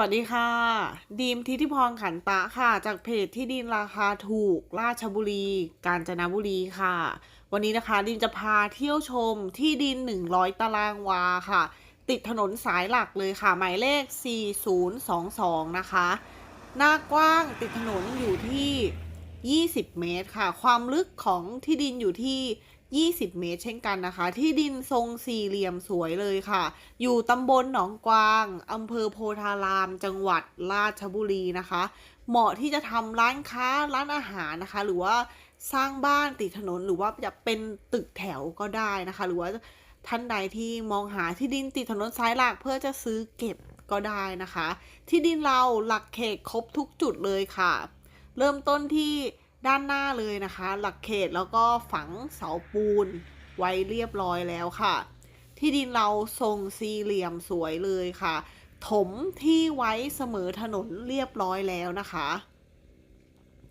วัสดีค่ะ ดีมทิติพรขันตะค่ะ จากเพจที่ดินราคาถูก ราชบุรี กาญจนบุรีค่ะ วันนี้นะคะดิมจะพาเที่ยวชมที่ดิน 100 ตารางวาค่ะ ติดถนนสายหลักเลยค่ะ หมายเลข 4022 นะคะ หน้ากว้างติดถนนอยู่ที่ 20 เมตรค่ะ ความลึกของที่ดินอยู่ที่ 20 เมตร เช่นกันนะคะ ที่ดินทรงสี่เหลี่ยมสวยเลยค่ะ อยู่ตำบลหนองกวางอำเภอโพธาราม จังหวัดราชบุรีนะคะ เหมาะที่จะทำร้านค้าร้านอาหารนะคะ หรือว่าสร้างบ้านติดถนนหรือว่าจะเป็นตึกแถวก็ได้นะคะ หรือว่าท่านใดที่มองหาที่ดินติดถนนสายหลักเพื่อจะซื้อเก็บก็ได้นะคะ ที่ดินเราหลักเขตครบทุกจุดเลยค่ะ เริ่มต้นที่ ด้านหน้าเลยนะคะ หลักเขตแล้วก็ฝังเสาปูนไว้เรียบร้อยแล้วค่ะ ที่ดินเราทรงสี่เหลี่ยมสวยเลยค่ะ ถมที่ไว้เสมอถนนเรียบร้อยแล้วนะคะ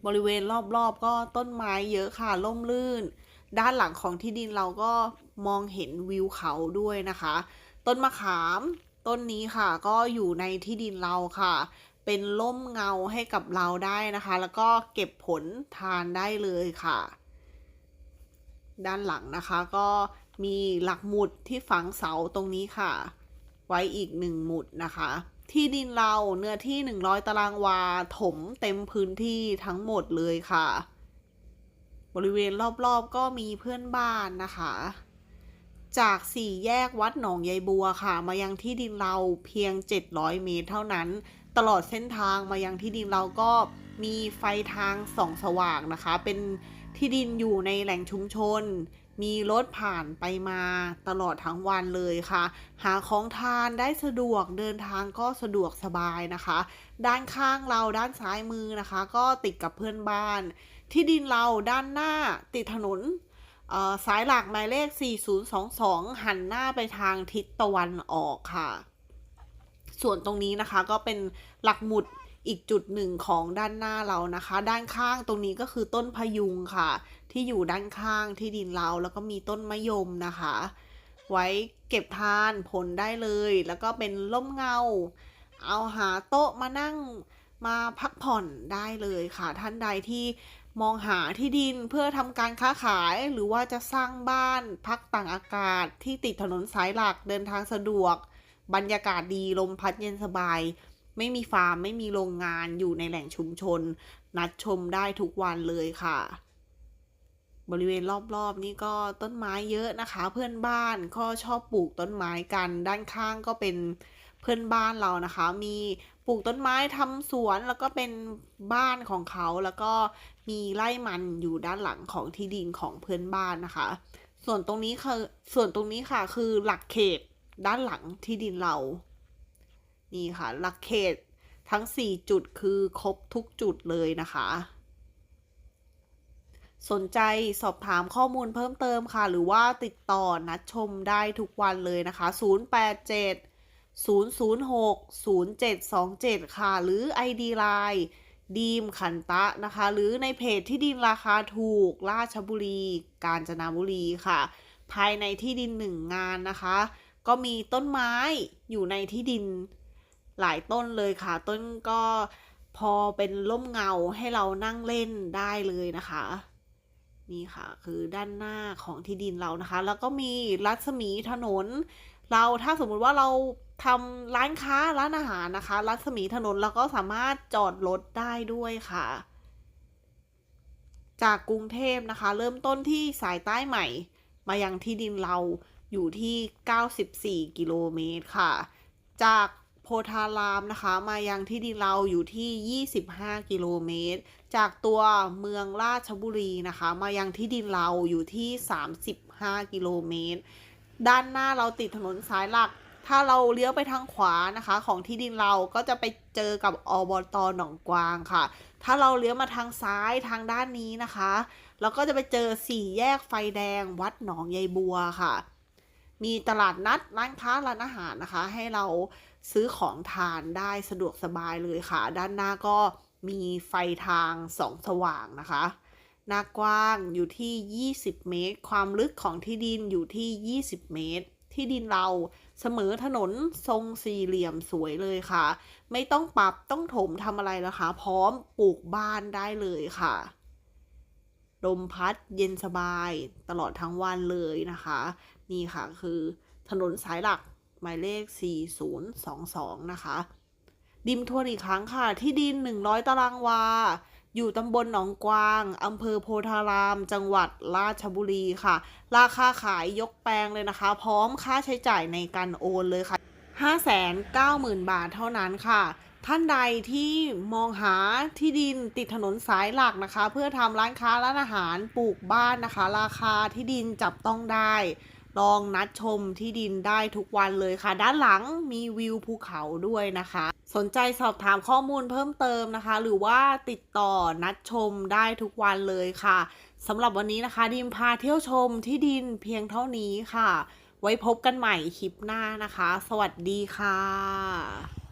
บริเวณรอบๆก็ต้นไม้เยอะค่ะร่มรื่น ด้านหลังของที่ดินเราก็มองเห็นวิวเขาด้วยนะคะ ต้นมะขามต้นนี้ค่ะก็อยู่ในที่ดินเราค่ะ เป็นร่มเงาให้กับเราได้นะคะ แล้วก็เก็บผลทานได้เลยค่ะ ด้านหลังนะคะก็มีหลักหมุดที่ฝังเสาตรงนี้ค่ะ ไว้อีกหนึ่งหมุดนะคะ ที่ดินเราเนื้อที่ 100 ตารางวา ถมเต็มพื้นที่ทั้งหมดเลยค่ะ บริเวณรอบๆก็มีเพื่อนบ้านนะคะจากสี่แยกวัดหนองยายบัวค่ะ มายังที่ดินเราเพียง 700 เมตรเท่านั้น ตลอดเส้นทางมายังที่ดินเราก็มีไฟทางส่องสว่างนะคะ เป็นที่ดินอยู่ในแหล่งชุมชน มีรถผ่านไปมาตลอดทั้งวันเลยค่ะ หาของทานได้สะดวกเดินทางก็สะดวกสบายนะคะ ด้านข้างเราด้านซ้ายมือนะคะ ก็ติดกับเพื่อนบ้าน ที่ดินเราด้านหน้าติดถนนสายหลักหมายเลข 4022 หันหน้าไปทางทิศตะวันออกค่ะ ส่วนตรงนี้นะคะก็เป็นหลักหมุดอีกจุดหนึ่งของด้านหน้าเรานะคะ ด้านข้างตรงนี้ก็คือต้นพยุงค่ะ ที่อยู่ด้านข้างที่ดินเราแล้วก็มีต้นมะยมนะคะ ไว้เก็บทานผลได้เลย แล้วก็เป็นร่มเงา เอาหาโต๊ะมานั่งมาพักผ่อนได้เลยค่ะ ท่านใดที่มองหาที่ดินเพื่อทำการค้าขายหรือว่าจะสร้างบ้านพักต่างอากาศที่ติดถนนสายหลักเดินทางสะดวก บรรยากาศดีลมพัดเย็นสบาย ไม่มีฟาร์ม ไม่มีโรงงานอยู่ในแหล่งชุมชน นัดชมได้ทุกวันเลยค่ะ บริเวณรอบๆนี่ก็ต้นไม้เยอะนะคะ เพื่อนบ้านก็ชอบปลูกต้นไม้กัน ด้านข้างก็เป็นเพื่อนบ้านเรานะคะ มีปลูกต้นไม้ทำสวนแล้วก็เป็นบ้านของเขาแล้วก็มีไร่มันอยู่ด้านหลังของที่ดินของเพื่อนบ้านนะคะ ส่วนตรงนี้คือส่วนตรงนี้ค่ะคือหลักเขต ด้านหลังที่ดินเรา นี่ค่ะ หลักเขตทั้ง 4 จุดคือครบทุกจุดเลยนะคะ สนใจสอบถามข้อมูลเพิ่มเติมค่ะ หรือว่าติดต่อนัดชมได้ทุกวันเลยนะคะ 087 006 0727 ค่ะ หรือ ID Line ดีมขันตะนะคะ หรือในเพจที่ดินราคาถูก ราชบุรี กาญจนบุรีค่ะ ภายในที่ดินหนึ่งงานนะคะ ก็มีต้นไม้อยู่ในที่ดินหลายต้นเลยค่ะ ต้นก็พอเป็นร่มเงาให้เรานั่งเล่นได้เลยนะคะ นี่ค่ะคือด้านหน้าของที่ดินเรานะคะ แล้วก็มีรัศมีถนน เราถ้าสมมุติว่าเราทำร้านค้าร้านอาหารนะคะ รัศมีถนนเราก็สามารถจอดรถได้ด้วยค่ะ จากกรุงเทพนะคะ เริ่มต้นที่สายใต้ใหม่ มายังที่ดินเรา อยู่ที่ 94 กิโลเมตรค่ะ จากโพธารามนะคะมายังที่ดินเราอยู่ที่ 25 กิโลเมตร จากตัวเมืองราชบุรีนะคะ มายังที่ดินเราอยู่ที่ 35 กิโลเมตร ด้านหน้าเราติดถนนสายหลัก ถ้าเราเลี้ยวไปทางขวานะคะ ของที่ดินเราก็จะไปเจอกับอบตหนองกวางค่ะ ถ้าเราเลี้ยวมาทางซ้ายทางด้านนี้นะคะ เราก็จะไปเจอสี่แยกไฟแดงวัดหนองยายบัวค่ะ มีตลาดนัดร้านค้าร้านอาหารนะคะ ให้เราซื้อของทานได้สะดวกสบายเลยค่ะ ด้านหน้าก็มีไฟทางสองสว่างนะคะหน้ากว้างอยู่ที่ 20 เมตร ความลึกของที่ดินอยู่ที่ 20 เมตร ที่ดินเราเสมอถนนทรงสี่เหลี่ยมสวยเลยค่ะ ไม่ต้องปรับต้องถมทำอะไรนะคะ พร้อมปลูกบ้านได้เลยค่ะลมพัดเย็นสบายตลอดทั้งวันเลยนะคะ นี่ค่ะคือถนนสายหลักหมายเลข 4022 นะคะ ดิมทวนอีกครั้งค่ะ ที่ดิน 100 ตารางวา อยู่ตำบลหนองกวางอำเภอโพธาราม จังหวัดราชบุรีค่ะ ราคาขายยกแปลงเลยนะคะ พร้อมค่าใช้จ่ายในการโอนเลยค่ะ 590,000 บาทเท่านั้นค่ะ ท่านใดที่มองหาที่ดินติดถนนสายหลักนะคะ เพื่อทำร้านค้าร้านอาหารปลูกบ้านนะคะ ราคาที่ดินจับต้องได้ ลองนัดชมที่ดินได้ทุกวันเลยค่ะ ด้านหลังมีวิวภูเขาด้วยนะคะ สนใจสอบถามข้อมูลเพิ่มเติมนะคะ หรือว่าติดต่อนัดชมได้ทุกวันเลยค่ะสำหรับวันนี้นะคะ ดิมพาเที่ยวชมที่ดินเพียงเท่านี้ค่ะ ไว้พบกันใหม่คลิปหน้านะคะ สวัสดีค่ะ